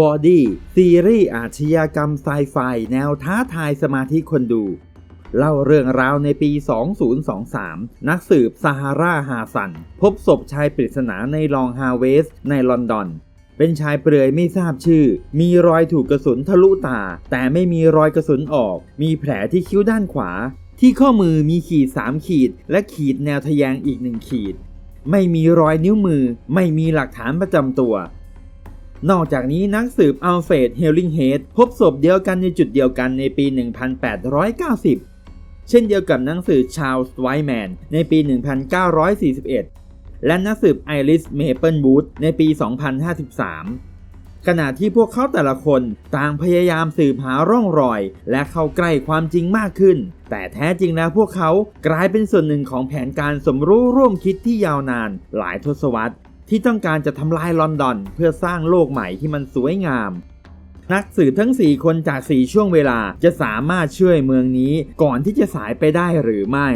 บอดี้ซีรีส์อาชญากรรมไซไฟแนวท้าทายสมาธิคนดู เล่าเรื่องราวในปี 2023 นักสืบซาฮาราฮาซัน พบศพชายปริศนาในลองฮาเวสในลอนดอน เป็นชายเปลือยไม่ทราบชื่อ มีรอยถูกกระสุนทะลุตา แต่ไม่มีรอยกระสุนออก มีแผลที่คิ้วด้านขวา ที่ข้อมือมีขีด 3 ขีด และขีดแนวทะแยงอีกหนึ่งขีด ไม่มีรอยนิ้วมือ ไม่มีหลักฐานประจำตัว นอกจากนี้นักสืบอัลเฟรดเฮลลิงเฮดพบศพเดียวกันในจุดเดียวกันในปี 1890 เช่นเดียวกับนักสืบชาลส์ไวแมนในปี 1941 และนักสืบไอริสเมเปิลบูธในปี 2053 ขณะที่พวกเขาแต่ละคนต่างพยายามสืบหาร่องรอย และเข้าใกล้ความจริงมากขึ้น แต่แท้จริงแล้วพวกเขากลายเป็นส่วนหนึ่งของแผนการสมรู้ร่วมคิดที่ยาวนานหลายทศวรรษ ที่ต้องการจะทำลายลอนดอน เพื่อสร้างโลกใหม่ที่มันสวยงาม นักสืบทั้ง 4 คนจาก 4 ช่วงเวลาจะสามารถช่วยเมืองนี้ก่อนที่จะสายไปได้หรือไม่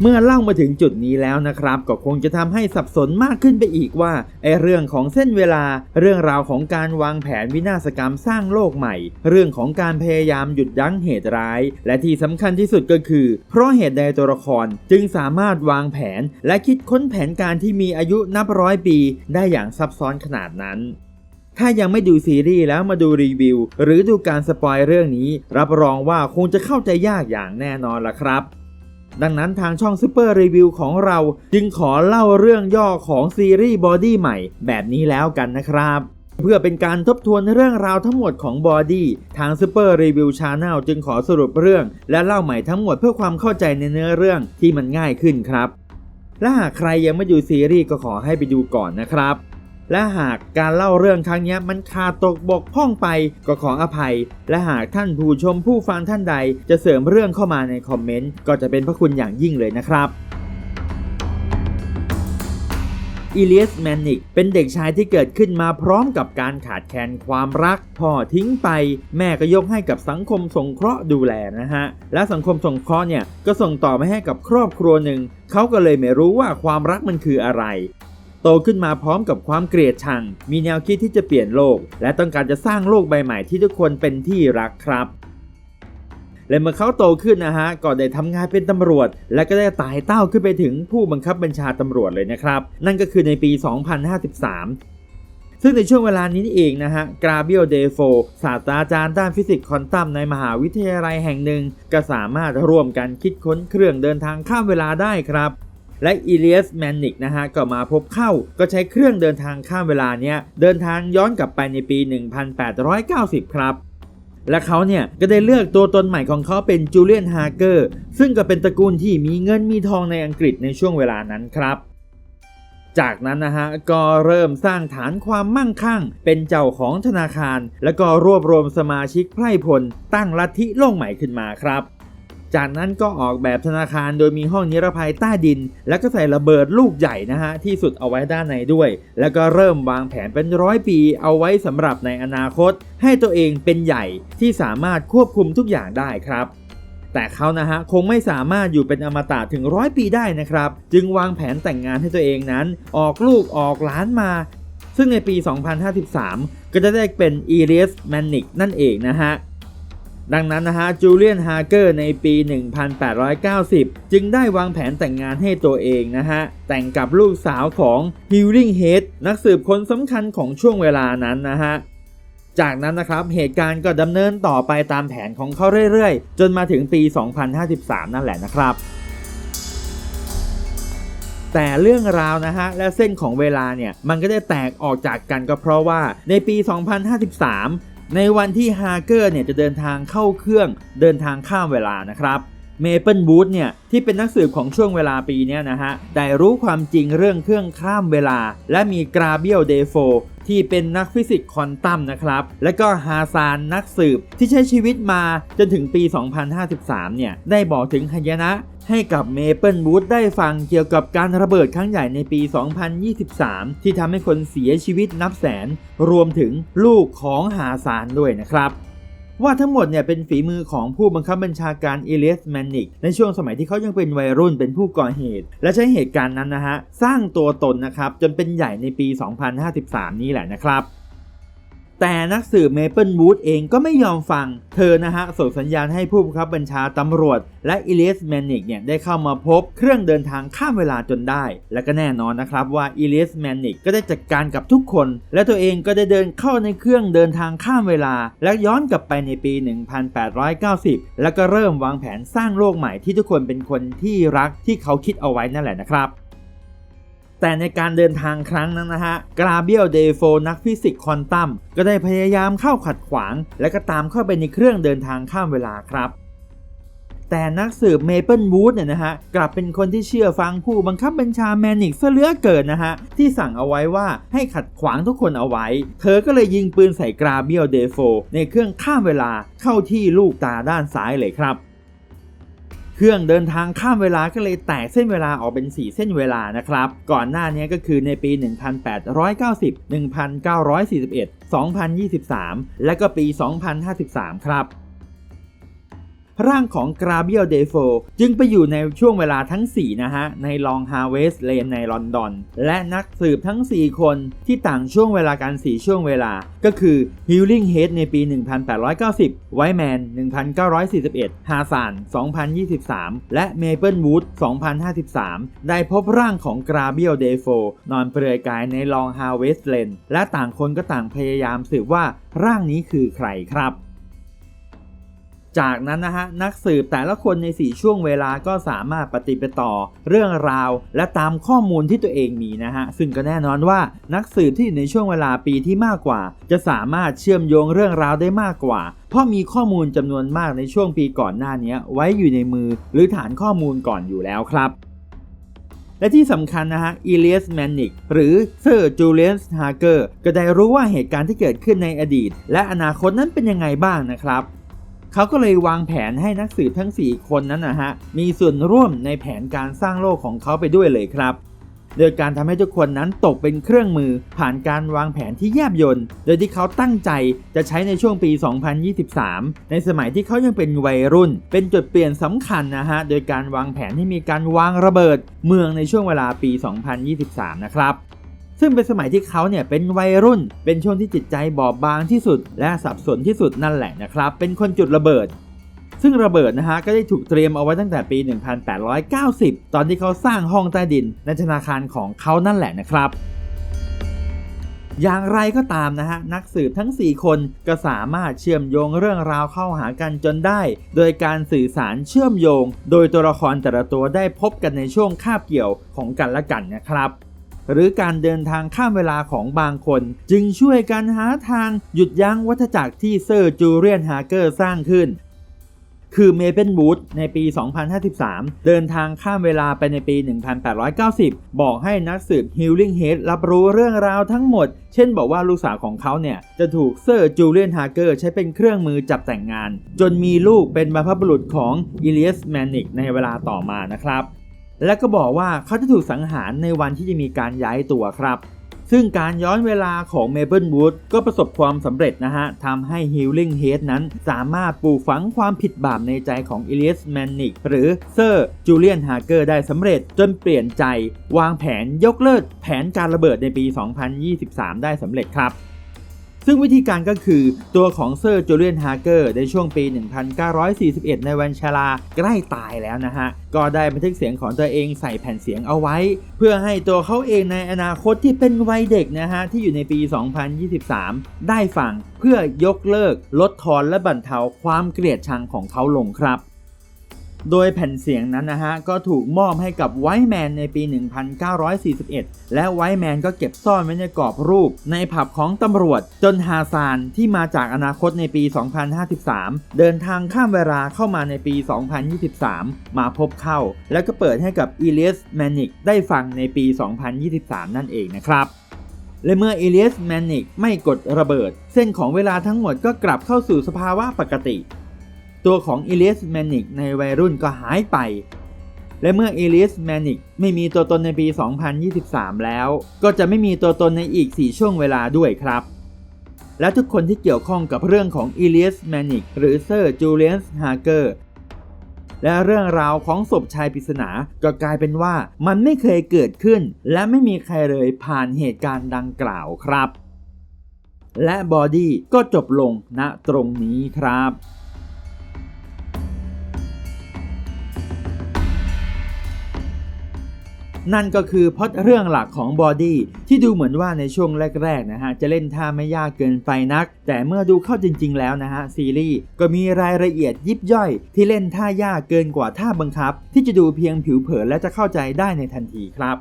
เมื่อเล่ามาถึงจุดนี้แล้วนะครับ ก็คงจะทำให้สับสนมากขึ้นไปอีกว่าไอเรื่องของเส้นเวลา เรื่องราวของการวางแผนวินาศกรรมสร้างโลกใหม่ เรื่องของการพยายามหยุดยั้งเหตุร้าย และที่สำคัญที่สุดก็คือ เพราะเหตุใดตัวละครจึงสามารถวางแผน และคิดค้นแผนการที่มีอายุนับร้อยปี ได้อย่างซับซ้อนขนาดนั้นถ้ายังไม่ดูซีรีส์แล้วมาดูรีวิว หรือดูการสปอยเรื่องนี้ รับรองว่าคงจะเข้าใจยากอย่างแน่นอนละครับ ดังนั้นทางช่องซูเปอร์รีวิวของเราจึงขอเล่าเรื่องย่อของซีรีส์บอดี้ใหม่แบบนี้แล้วกันนะครับเพื่อเป็นการทบทวนเรื่องราวทั้งหมดของบอดี้ทางซูเปอร์รีวิวชาแนลจึงขอสรุปเรื่อง และเล่าใหม่ทั้งหมดเพื่อความเข้าใจในเนื้อเรื่องที่มันง่ายขึ้นครับ และหากใครยังไม่ดูซีรีส์ก็ขอให้ไปดูก่อนนะครับ และหากการเล่าเรื่องครั้งนี้มันขาดตกบกพร่องไปก็ขออภัย และหากท่านผู้ชมผู้ฟังท่านใด จะเสริมเรื่องเข้ามาในคอมเมนต์ก็จะเป็นพระคุณอย่างยิ่งเลยนะครับอีเลียสแมนนิกเป็นเด็กชายที่เกิดขึ้นมาพร้อมกับการขาดแคลนความรัก พ่อทิ้งไป แม่ก็ยกให้กับสังคมสงเคราะห์ดูแลนะฮะ และสังคมสงเคราะห์เนี่ย ก็ส่งต่อไปให้กับครอบครัวหนึ่ง เขาก็เลยไม่รู้ว่าความรักมันคืออะไร โตขึ้นมาพร้อมกับความเกลียดชัง มีแนวคิดที่จะเปลี่ยนโลก และต้องการจะสร้างโลกใบใหม่ที่ทุกคนเป็นที่รักครับและเมื่อเขาโตขึ้นนะฮะก็ได้ทำงานเป็นตำรวจ และก็ได้ไต่เต้าขึ้นไปถึงผู้บังคับบัญชาตำรวจเลยนะครับ นั่นก็คือในปี 2053 ซึ่งในช่วงเวลานี้เองนะฮะกราเบียลเดโฟศาสตราจารย์ด้านฟิสิกส์ควอนตัมในมหาวิทยาลัยแห่งหนึ่ง ก็สามารถร่วมกันคิดค้นเครื่องเดินทางข้ามเวลาได้ครับ และอีเลียสแมนนิกนะฮะก็มาพบเข้าก็ใช้เครื่องเดินทางข้ามเวลาเนี้ยเดินทางย้อนกลับไปในปี 1890 ครับและเขาเนี่ยก็ได้เลือกตัวตนใหม่ของเขาเป็นจูเลียนฮาร์เกอร์ซึ่งก็เป็นตระกูลที่มีเงินมีทองในอังกฤษในช่วงเวลานั้นครับ จากนั้นนะฮะก็เริ่มสร้างฐานความมั่งคั่ง เป็นเจ้าของธนาคาร แล้วก็รวบรวมสมาชิกไพร่พล ตั้งลัทธิโลกใหม่ขึ้นมาครับ จากนั้นก็ออกแบบธนาคารโดยมีห้องนิรภัยใต้ดิน แล้วก็ใส่ระเบิดลูกใหญ่นะฮะที่สุดเอาไว้ด้านในด้วย แล้วก็เริ่มวางแผนเป็นร้อยปีเอาไว้สำหรับในอนาคต ให้ตัวเองเป็นใหญ่ที่สามารถควบคุมทุกอย่างได้ครับแต่เขานะฮะคงไม่สามารถอยู่เป็นอมตะถึงร้อยปีได้นะครับ จึงวางแผนแต่งงานให้ตัวเองนั้น ออกลูกออกหล้านมา ซึ่งในปี 2053 ก็จะได้เป็นอีเลียสแมนนิกนั่นเองนะฮะ ดังนั้นนะฮะจูเลียนฮาร์เกอร์ในปี 1890 จึงได้วางแผนแต่งงานให้ตัวเองนะฮะ แต่งกับลูกสาวของฮิลลิงเฮดนักสืบคนสำคัญของช่วงเวลานั้นนะฮะ จากนั้นนะครับเหตุการณ์ก็ดำเนินต่อไปตามแผนของเขาเรื่อยๆ จนมาถึงปี 2053 นั่นแหละนะครับแต่เรื่องราวนะฮะและเส้นของเวลาเนี่ยมันก็ได้แตกออกจากกันก็เพราะว่าในปี 2053 ในวันที่ฮาร์เกอร์เนี่ยจะเดินทางเข้าเครื่องเดินทางข้ามเวลานะครับเมเปิลบูธเนี่ยที่เป็นนักสืบของช่วงเวลาปีนี้นะฮะได้รู้ความจริงเรื่องเครื่องข้ามเวลา และมีกราเบียลเดโฟที่เป็นนักฟิสิกส์ควอนตัมนะครับ และก็ฮาซานนักสืบที่ใช้ชีวิตมาจนถึงปี 2053 เนี่ยได้บอกถึงหายนะ ให้กับเมเปิลบูธได้ฟังเกี่ยวกับการระเบิดครั้งใหญ่ในปี 2023 ที่ทำให้คนเสียชีวิตนับแสน รวมถึงลูกของฮาซานด้วยนะครับว่าทั้งหมดเนี่ยเป็นฝีมือของผู้บังคับบัญชาการเอเลสแมนนิกในช่วงสมัยที่เขายังเป็นวัยรุ่นเป็นผู้ก่อเหตุ และใช้เหตุการณ์นั้นนะฮะ สร้างตัวตนนะครับ จนเป็นใหญ่ในปี 2053 นี้แหละนะครับ แต่นักสืบเมเปิลวูดเองก็ไม่ยอมฟัง เธอนะฮะส่งสัญญาณให้ผู้บังคับบัญชาตำรวจ และอิเลสแมนนิกเนี่ยได้เข้ามาพบเครื่องเดินทางข้ามเวลาจนได้ และก็แน่นอนนะครับว่าอิเลสแมนนิกก็ได้จัดการกับทุกคน และตัวเองก็ได้เดินเข้าในเครื่องเดินทางข้ามเวลา และย้อนกลับไปในปี 1890 แล้วก็เริ่มวางแผนสร้างโลกใหม่ที่ทุกคนเป็นคนที่รักที่เขาคิดเอาไว้นั่นแหละนะครับ แต่ในการเดินทางครั้งนั้นนะฮะกราเบียลเดโฟนักฟิสิกส์ควอนตัมก็ได้พยายามเข้าขัดขวาง และก็ตามเข้าไปในเครื่องเดินทางข้ามเวลาครับแต่นักสืบเมเปิลวูดเนี่ยนะฮะกลับเป็นคนที่เชื่อฟังผู้บังคับบัญชาแมนิกซะเลือเกินนะฮะที่สั่งเอาไว้ว่าให้ขัดขวางทุกคนเอาไว้ เธอก็เลยยิงปืนใส่กราเบียลเดโฟในเครื่องข้ามเวลาเข้าที่ลูกตาด้านซ้ายเลยครับ เครื่องเดินทางข้ามเวลาก็เลยแตกเส้นเวลาออกเป็น 4 เส้นเวลานะครับ ก่อนหน้านี้ก็คือในปี 1890 1941 2023 และก็ปี 2053 ครับ ร่างของกราเบียลเดโฟจึงไปอยู่ในช่วงเวลาทั้ง 4 นะฮะ ในลองฮาเวสเลนในลอนดอน และนักสืบทั้ง 4 คนที่ต่างช่วงเวลากัน4ช่วงเวลา ก็คือฮิลลิงเฮดในปี 1890ไวแมน1941ฮาซาน2023 และเมเปิลวูด2053 ได้พบร่างของกราเบียลเดโฟนอนเปลือยกายในลองฮาเวสเลนและต่างคนก็ต่างพยายามสืบว่าร่างนี้คือใครครับ จากนั้นนะฮะนักสืบแต่ละคนใน 4 ช่วงเวลาก็สามารถปฏิปต่อเรื่องราว และตามข้อมูลที่ตัวเองมีนะฮะซึ่งก็แน่นอนว่านักสืบที่อยู่ในช่วงเวลาปีที่มากกว่า จะสามารถเชื่อมโยงเรื่องราวได้มากกว่า เพราะมีข้อมูลจำนวนมากในช่วงปีก่อนหน้านี้ไว้อยู่ในมือ หรือฐานข้อมูลก่อนอยู่แล้วครับและที่สำคัญนะฮะอีเลียสแมนนิกหรือเซอร์จูเลียนฮาร์เกอร์ก็ได้รู้ว่าเหตุการณ์ที่เกิดขึ้นในอดีต และอนาคตนั้นเป็นยังไงบ้างนะครับ เขาก็เลยวางแผนให้นักสืบทั้ง 4 คนนั้นนะฮะ มีส่วนร่วมในแผนการสร้างโลกของเขาไปด้วยเลยครับ โดยการทำให้ทุกคนนั้นตกเป็นเครื่องมือผ่านการวางแผนที่แยบยลโดยที่เขาตั้งใจจะใช้ในช่วงปี 2023 ในสมัยที่เขายังเป็นวัยรุ่น เป็นจุดเปลี่ยนสำคัญนะฮะ โดยการวางแผนที่มีการวางระเบิดเมืองในช่วงเวลาปี 2023 นะครับ ซึ่งเป็นสมัยที่เขาเนี่ยเป็นวัยรุ่น เป็นช่วงที่จิตใจบอบบางที่สุด และสับสนที่สุดนั่นแหละนะครับ เป็นคนจุดระเบิด ซึ่งระเบิดนะฮะก็ได้ถูกเตรียมเอาไว้ตั้งแต่ปี 1890 ตอนที่เขาสร้างห้องใต้ดินในธนาคารของเขานั่นแหละนะครับอย่างไรก็ตามนะฮะ นักสืบทั้ง 4 คนก็สามารถเชื่อมโยงเรื่องราวเข้าหากันจนได้ โดยการสื่อสารเชื่อมโยง โดยตัวละครแต่ละตัวได้พบกันในช่วงคาบเกี่ยวของกันและกันนะครับ หรือการเดินทางข้ามเวลาของบางคน จึงช่วยกันหาทางหยุดยั้งวัฏจักรที่เซอร์จูเรียนฮาร์เกอร์สร้างขึ้น คือเมเปิลบูธในปี 2053 เดินทางข้ามเวลาไปในปี 1890 บอกให้นักสืบฮิลลิงเฮดรับรู้เรื่องราวทั้งหมด เช่นบอกว่าลูกสาวของเขาเนี่ย จะถูกเซอร์จูเลียนฮาร์เกอร์ใช้เป็นเครื่องมือจับแต่งงาน จนมีลูกเป็นบรรพบุรุษของอิเลียสแมนิกในเวลาต่อมานะครับ และก็บอกว่าเขาจะถูกสังหารในวันที่จะมีการย้ายตัวครับ ซึ่งการย้อนเวลาของเมเปิลวูดก็ประสบความสำเร็จนะฮะทำให้ฮิลลิงเฮดนั้นสามารถปลูกฝังความผิดบาปในใจของอิเลียสแมนนิกหรือเซอร์จูเลียนฮาร์เกอร์ได้สำเร็จจนเปลี่ยนใจ วางแผนยกเลิกแผนการระเบิดในปี 2023 ได้สำเร็จครับ ซึ่งวิธีการก็คือตัวของเซอร์จูเลียนฮาร์เกอร์ในช่วงปี 1941 ในวันชาลาใกล้ตายแล้วนะฮะ ก็ได้บันทึกเสียงของตัวเองใส่แผ่นเสียงเอาไว้ เพื่อให้ตัวเขาเองในอนาคตที่เป็นวัยเด็กนะฮะ ที่อยู่ในปี 2023 ได้ฟังเพื่อยกเลิกลดทอนและบรรเทาความเกลียดชังของเขาลงครับ โดยแผ่นเสียงนั้นนะฮะ ก็ถูกมอบให้กับไวท์แมนในปี 1941 และไวท์แมนก็เก็บซ่อนไว้ในกรอบรูป ในผับของตำรวจ จนฮาซานที่มาจากอนาคตในปี 2053 เดินทางข้ามเวลาเข้ามาในปี 2023 มาพบเข้า แล้วก็เปิดให้กับอีเลียสแมนิกได้ฟังในปี 2023 นั่นเองนะครับและเมื่อเอเลียสแมนิกไม่กดระเบิด เส้นของเวลาทั้งหมดก็กลับเข้าสู่สภาวะปกติ ตัวของเอลียสแมนิกในวัยรุ่นก็หายไป และเมื่อเอลียสแมนิกไม่มีตัวตนในปี 2023 แล้ว ก็จะไม่มีตัวตนในอีก 4 ช่วงเวลาด้วยครับ และทุกคนที่เกี่ยวข้องกับเรื่องของเอลียสแมนิกหรือเซอร์จูเลียนฮาร์เกอร์และเรื่องราวของศพชายปริศนาก็กลายเป็นว่ามันไม่เคยเกิดขึ้น และไม่มีใครเลยผ่านเหตุการณ์ดังกล่าวครับ และบอดี้ก็จบลงณตรงนี้ครับ นั่นก็คือพอดเรื่องหลักของบอดี้ที่ดูเหมือนว่าในช่วงแรกๆนะฮะจะเล่นท่าไม่ยากเกินไปนัก แต่เมื่อดูเข้าจริง ๆ แล้วนะฮะซีรีส์ก็มีรายละเอียดยิบย่อย ที่เล่นท่ายากเกินกว่าท่าบังคับ ที่จะดูเพียงผิวเผินและจะเข้าใจได้ในทันทีครับ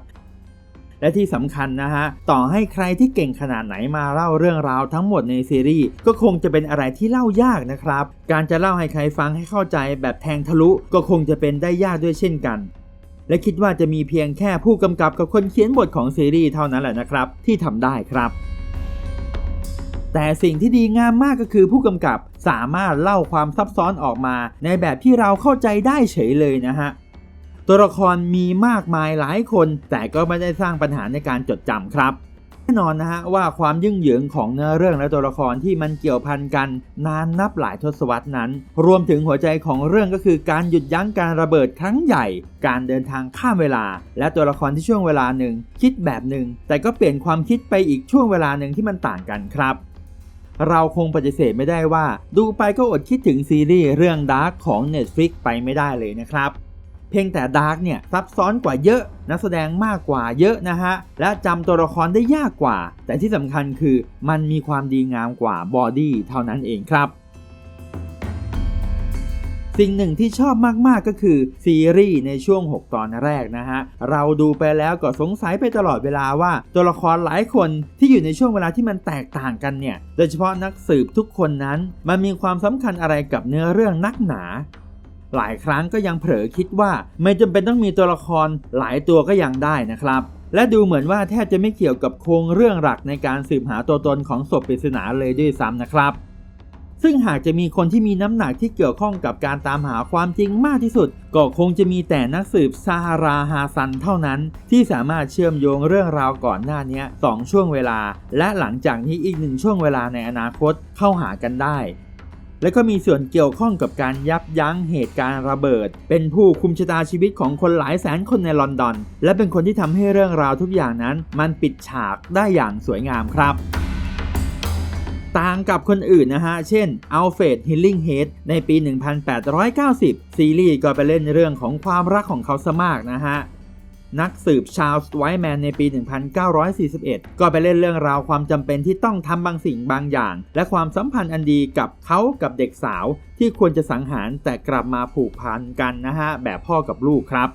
และที่สำคัญนะฮะ ต่อให้ใครที่เก่งขนาดไหนมาเล่าเรื่องราวทั้งหมดในซีรีส์ก็คงจะเป็นอะไรที่เล่ายากนะครับ การจะเล่าให้ใครฟังให้เข้าใจแบบแทงทะลุก็คงจะเป็นได้ยากด้วยเช่นกัน และคิดว่าจะมีเพียงแค่ผู้กำกับกับคนเขียนบทของซีรีส์เท่านั้นแหละนะครับ ที่ทำได้ครับ แต่สิ่งที่ดีงามมากก็คือผู้กำกับสามารถเล่าความซับซ้อนออกมาในแบบที่เราเข้าใจได้เฉยเลยนะฮะตัวละครมีมากมายหลายคน แต่ก็ไม่ได้สร้างปัญหาในการจดจำครับ แน่นอนนะฮะว่าความยุ่งเหยิงของเนื้อเรื่องและตัวละครที่มันเกี่ยวพันกันนานนับหลายทศวรรษนั้น รวมถึงหัวใจของเรื่องก็คือการหยุดยั้งการระเบิดครั้งใหญ่ การเดินทางข้ามเวลา และตัวละครที่ช่วงเวลาหนึ่ง คิดแบบหนึ่ง แต่ก็เปลี่ยนความคิดไปอีกช่วงเวลาหนึ่งที่มันต่างกันครับเราคงปฏิเสธไม่ได้ว่า ดูไปก็อดคิดถึงซีรีส์เรื่อง Dark ของ Netflix ไปไม่ได้เลยนะครับ เพียงแต่ดาร์กเนี่ยซับซ้อนกว่าเยอะ นักแสดงมากกว่าเยอะนะฮะ และจำตัวละครได้ยากกว่า แต่ที่สำคัญคือมันมีความดีงามกว่าบอดี้เท่านั้นเองครับสิ่งหนึ่งที่ชอบมาก ๆ ก็คือ ซีรีส์ในช่วง 6 ตอนแรกนะฮะ เราดูไปแล้วก็สงสัยไปตลอดเวลาว่า ตัวละครหลายคนที่อยู่ในช่วงเวลาที่มันแตกต่างกันเนี่ย โดยเฉพาะนักสืบทุกคนนั้น มันมีความสำคัญอะไรกับเนื้อเรื่องนักหนา หลายครั้งก็ยังเผลอคิดว่า ไม่จำเป็นต้องมีตัวละครหลายตัวก็ยังได้นะครับ และดูเหมือนว่าแทบจะไม่เกี่ยวกับโครงเรื่องหลักในการสืบหาตัวตนของศพปริศนาเลยด้วยซ้ำนะครับ ซึ่งหากจะมีคนที่มีน้ำหนักที่เกี่ยวข้องกับการตามหาความจริงมากที่สุด ก็คงจะมีแต่นักสืบซาฮาราฮาซันเท่านั้น ที่สามารถเชื่อมโยงเรื่องราวก่อนหน้านี้สองช่วงเวลา และหลังจากนี้อีกหนึ่งช่วงเวลาในอนาคตเข้าหากันได้ และก็มีส่วนเกี่ยวข้องกับการยับยั้งเหตุการณ์ระเบิด เป็นผู้คุมชะตาชีวิตของคนหลายแสนคนในลอนดอน และเป็นคนที่ทำให้เรื่องราวทุกอย่างนั้น มันปิดฉากได้อย่างสวยงามครับต่างกับคนอื่นนะฮะ เช่นอัลเฟรดฮิลลิงเฮดในปี 1890 ซีรีส์ก็ไปเล่นเรื่องของความรักของเขาซะมากนะฮะ นักสืบชาลส์ไวแมนในปี 1941 ก็ไปเล่นเรื่องราวความจำเป็นที่ต้องทำบางสิ่งบางอย่าง และความสัมพันธ์อันดีกับเขากับเด็กสาว ที่ควรจะสังหารแต่กลับมาผูกพันกันนะฮะ แบบพ่อกับลูกครับ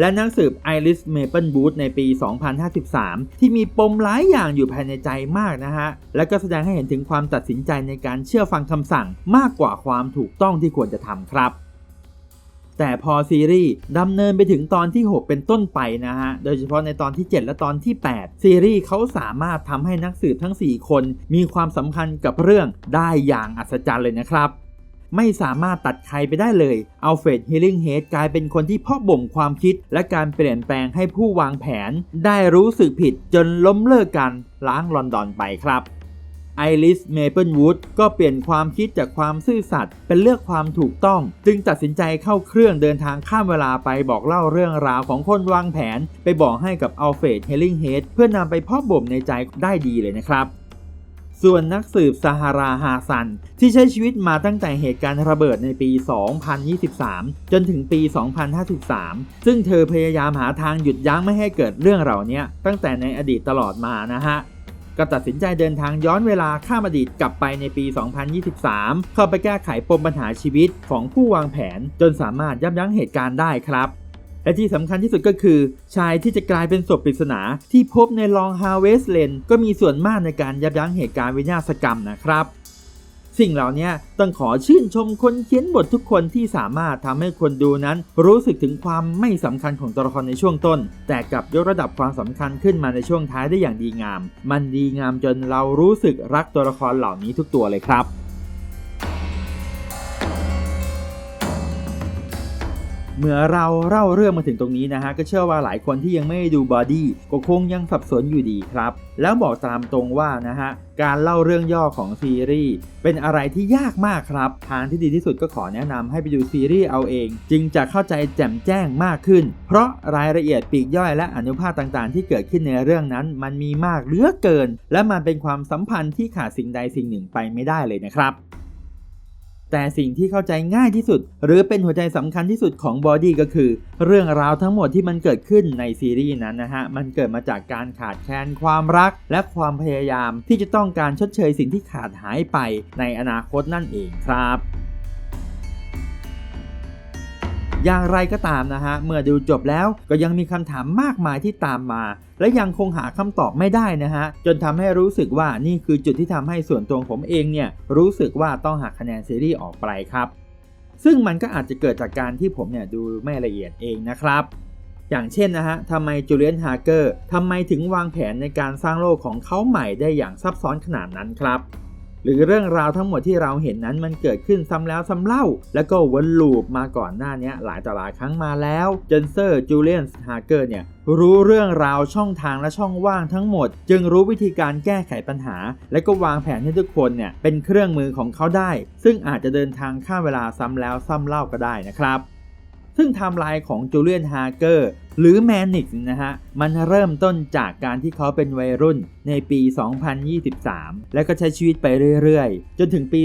และนักสืบไอริสเมเปิลบูธในปี 2053 ที่มีปมหลายอย่างอยู่ภายในใจมากนะฮะ และก็แสดงให้เห็นถึงความตัดสินใจในการเชื่อฟังคำสั่งมากกว่าความถูกต้องที่ควรจะทำครับ แต่พอซีรีส์ดำเนินไปถึงตอนที่ 6 เป็นต้นไปนะฮะ โดยเฉพาะในตอนที่ 7 และตอนที่ 8 ซีรีส์เขาสามารถทำให้นักสืบทั้ง 4 คน มีความสัมพันธ์กับเรื่องได้อย่างอัศจรรย์เลยนะครับไม่สามารถตัดใครไปได้เลย อัลเฟรดฮิลลิงเฮดกลายเป็นคนที่เพ่อบ่มความคิด และการเปลี่ยนแปลงให้ผู้วางแผน ได้รู้สึกผิดจนล้มเลิกกันล้างลอนดอนไปครับ ไอริสเมเปิลวูดก็เปลี่ยนความคิดจากความซื่อสัตย์เป็นเลือกความถูกต้อง จึงตัดสินใจเข้าเครื่องเดินทางข้ามเวลาไปบอกเล่าเรื่องราวของคนวางแผน ไปบอกให้กับอัลเฟรดเฮลิงเฮดเพื่อนำไปพ่อบ่มในใจได้ดีเลยนะครับส่วนนักสืบซาฮาราฮาซัน ที่ใช้ชีวิตมาตั้งแต่เหตุการณ์ระเบิดในปี 2023 จนถึงปี 2053 ซึ่งเธอพยายามหาทางหยุดยั้งไม่ให้เกิดเรื่องเหล่านี้ตั้งแต่ในอดีตตลอดมานะฮะ ก็ตัดสินใจเดินทางย้อนเวลาข้ามอดีตกลับไปในปี 2023 เข้าไปแก้ไขปมปัญหาชีวิตของผู้วางแผน จนสามารถยับยั้งเหตุการณ์ได้ครับ และที่สำคัญที่สุดก็คือ ชายที่จะกลายเป็นศพปริศนา ที่พบในลองฮาเวสเลนก็มีส่วนมากในการยับยั้งเหตุการณ์วินาศกรรมนะครับ สิ่งเหล่านี้ต้องขอชื่นชมคนเขียนบททุกคนที่สามารถทำให้คนดูนั้น รู้สึกถึงความไม่สำคัญของตัวละครในช่วงต้น แต่กลับยกระดับความสำคัญขึ้นมาในช่วงท้ายได้อย่างดีงาม มันดีงามจนเรารู้สึกรักตัวละครเหล่านี้ทุกตัวเลยครับ เมื่อเราเล่าเรื่องมาถึงตรงนี้นะฮะก็เชื่อว่าหลายคนที่ยังไม่ดูบอดี้ก็คงยังสับสนอยู่ดีครับ แล้วบอกตามตรงว่านะฮะการเล่าเรื่องย่อของซีรีส์เป็นอะไรที่ยากมากครับ ทางที่ดีที่สุดก็ขอแนะนำให้ไปดูซีรีส์เอาเอง จึงจะเข้าใจแจ่มแจ้งมากขึ้น เพราะรายละเอียดปีกย่อยและอนุภาคต่างๆ ที่เกิดขึ้นในเรื่องนั้น มันมีมากเหลือเกิน และมันเป็นความสัมพันธ์ที่ขาดสิ่งใดสิ่งหนึ่งไปไม่ได้เลยนะครับ แต่สิ่งที่เข้าใจง่ายที่สุด หรือเป็นหัวใจสำคัญที่สุดของบอดี้ก็คือ เรื่องราวทั้งหมดที่มันเกิดขึ้นในซีรีส์นั้นนะฮะ มันเกิดมาจากการขาดแคลนความรัก และความพยายามที่จะต้องการชดเชยสิ่งที่ขาดหายไปในอนาคตนั่นเองครับ อย่างไรก็ตามนะฮะ เมื่อดูจบแล้วก็ยังมีคำถามมากมายที่ตามมา และยังคงหาคำตอบไม่ได้นะฮะ จนทำให้รู้สึกว่านี่คือจุดที่ทำให้ส่วนตัวผมเองเนี่ย รู้สึกว่าต้องหักคะแนนซีรีส์ออกไปครับ ซึ่งมันก็อาจจะเกิดจากการที่ผมเนี่ยดูไม่ละเอียดเองนะครับอย่างเช่นนะฮะ ทำไมจูเลียนฮาร์เกอร์ทำไมถึงวางแผนในการสร้างโลกของเขาใหม่ได้อย่างซับซ้อนขนาดนั้นครับ หรือเรื่องราวทั้งหมดที่เราเห็นนั้นมันเกิดขึ้นซ้ำแล้วซ้ำเล่า แล้วก็วนลูปมาก่อนหน้านี้หลายต่อหลายครั้งมาแล้วเจนเซอร์จูเลียนฮาร์เกอร์เนี่ยรู้เรื่องราวช่องทางและช่องว่างทั้งหมด จึงรู้วิธีการแก้ไขปัญหา และก็วางแผนให้ทุกคนเนี่ยเป็นเครื่องมือของเขาได้ ซึ่งอาจจะเดินทางข้ามเวลาซ้ำแล้วซ้ำเล่าก็ได้นะครับ ซึ่งไทม์ไลน์ของจูเลียนฮาร์เกอร์หรือแมนนิกนะฮะ มันเริ่มต้นจากการที่เขาเป็นวัยรุ่นในปี 2023 และก็ใช้ชีวิตไปเรื่อยๆ จนถึงปี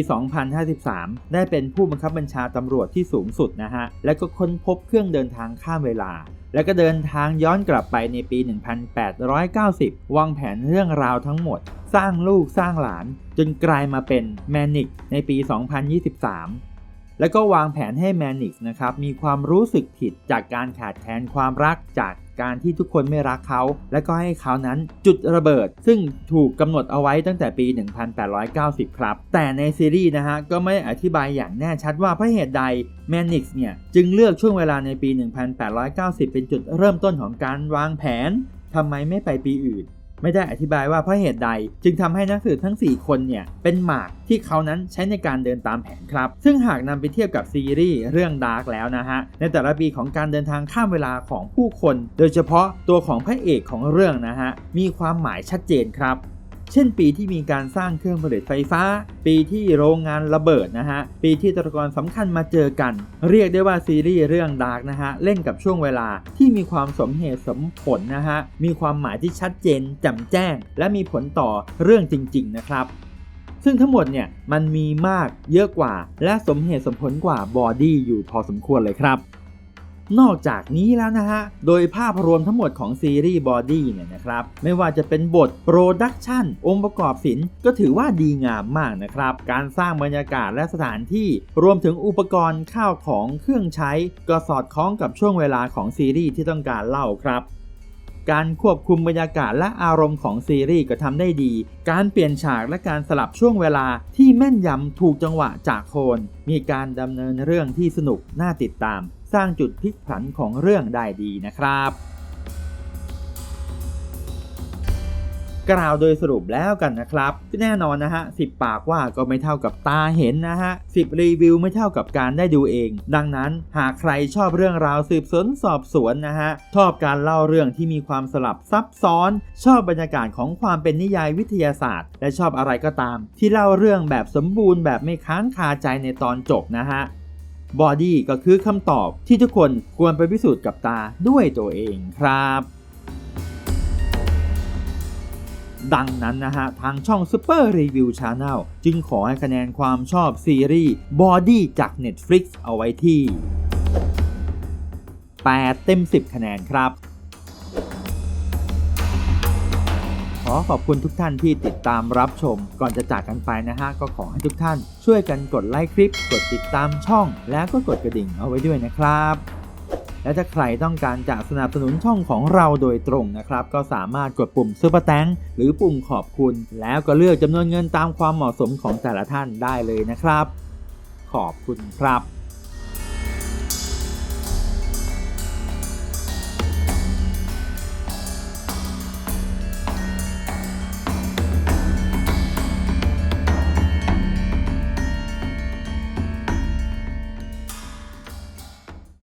2053 ได้เป็นผู้บังคับบัญชาตำรวจที่สูงสุดนะฮะ และก็ค้นพบเครื่องเดินทางข้ามเวลา แล้วก็เดินทางย้อนกลับไปในปี 1890 วางแผนเรื่องราวทั้งหมด สร้างลูกสร้างหลาน จนกลายมาเป็นแมนิกในปี 2023 แล้วก็วางแผนให้แมนิกส์นะครับมีความรู้สึกผิดจากการขาดแคลนความรักจากการที่ทุกคนไม่รักเขา และก็ให้เขานั้นจุดระเบิด ซึ่งถูกกำหนดเอาไว้ตั้งแต่ปี 1890 ครับ แต่ในซีรีส์นะฮะ ก็ไม่อธิบายอย่างแน่ชัดว่าเพราะเหตุใดแมนิกส์เนี่ย จึงเลือกช่วงเวลาในปี 1890 เป็นจุดเริ่มต้นของการวางแผนทำไมไม่ไปปีอื่น ไม่ได้อธิบายว่าเพราะเหตุใด จึงทำให้นักสืบทั้ง 4 คนเนี่ยเป็นหมากที่เขานั้นใช้ในการเดินตามแผนครับ ซึ่งหากนำไปเทียบกับซีรีส์เรื่องดาร์กแล้วนะฮะ ในแต่ละปีของการเดินทางข้ามเวลาของผู้คน โดยเฉพาะตัวของพระเอกของเรื่องนะฮะ มีความหมายชัดเจนครับ เช่นปีที่มีการสร้างเครื่องผลิตไฟฟ้า ปีที่โรงงานระเบิดนะฮะ ปีที่ตัวละครสำคัญมาเจอกัน เรียกได้ว่าซีรีส์เรื่องดาร์กนะฮะ เล่นกับช่วงเวลาที่มีความสมเหตุสมผลนะฮะ มีความหมายที่ชัดเจนแจ่มแจ้ง และมีผลต่อเรื่องจริง ๆ นะครับซึ่งทั้งหมดเนี่ยมันมีมากเยอะกว่า และสมเหตุสมผลกว่าบอดี้อยู่พอสมควรเลยครับ นอกจากนี้แล้วนะฮะ โดยภาพรวมทั้งหมดของซีรีส์บอดี้เนี่ยนะครับ ไม่ว่าจะเป็นบทโปรดักชันองค์ประกอบศิลป์ก็ถือว่าดีงามมากนะครับ การสร้างบรรยากาศและสถานที่รวมถึงอุปกรณ์ข้าวของเครื่องใช้ ก็สอดคล้องกับช่วงเวลาของซีรีส์ที่ต้องการเล่าครับการควบคุมบรรยากาศและอารมณ์ของซีรีส์ก็ทำได้ดี การเปลี่ยนฉากและการสลับช่วงเวลาที่แม่นยำถูกจังหวะจากโคน มีการดำเนินเรื่องที่สนุกน่าติดตาม สร้างจุดพลิกผันของเรื่องได้ดีนะครับ กล่าวโดยสรุปแล้วกันนะครับแน่นอนนะฮะ10ปากว่าก็ไม่เท่ากับตาเห็นนะฮะ10รีวิวไม่เท่ากับการได้ดูเอง ดังนั้นหากใครชอบเรื่องราวสืบสวนสอบสวนนะฮะชอบการเล่าเรื่องที่มีความสลับซับซ้อน ชอบบรรยากาศของความเป็นนิยายวิทยาศาสตร์ และชอบอะไรก็ตาม ที่เล่าเรื่องแบบสมบูรณ์แบบไม่ค้างคาใจในตอนจบนะฮะ บอดี้ก็คือคำตอบที่ทุกคนควรไปพิสูจน์กับตาด้วยตัวเองครับ ดังนั้นนะฮะ ทางช่อง Super Review Channel จึงขอให้คะแนนความชอบซีรีส์ Body จาก Netflix เอาไว้ที่ 8 เต็ม 10 คะแนนครับ อขอบคุณทุกท่านที่ติดตามรับชม ก่อนจะจากกันไปนะฮะ ก็ขอให้ทุกท่าน ช่วยกันกดไลค์คลิป กดติดตามช่อง แล้วก็กดกระดิ่งเอาไว้ด้วยนะครับ และถ้าใครต้องการจะสนับสนุนช่องของเราโดยตรงนะครับ ก็สามารถกดปุ่มซุปเปอร์แตงหรือปุ่มขอบคุณ แล้วก็เลือกจำนวนเงินตามความเหมาะสมของแต่ละท่านได้เลยนะครับ ขอบคุณครับ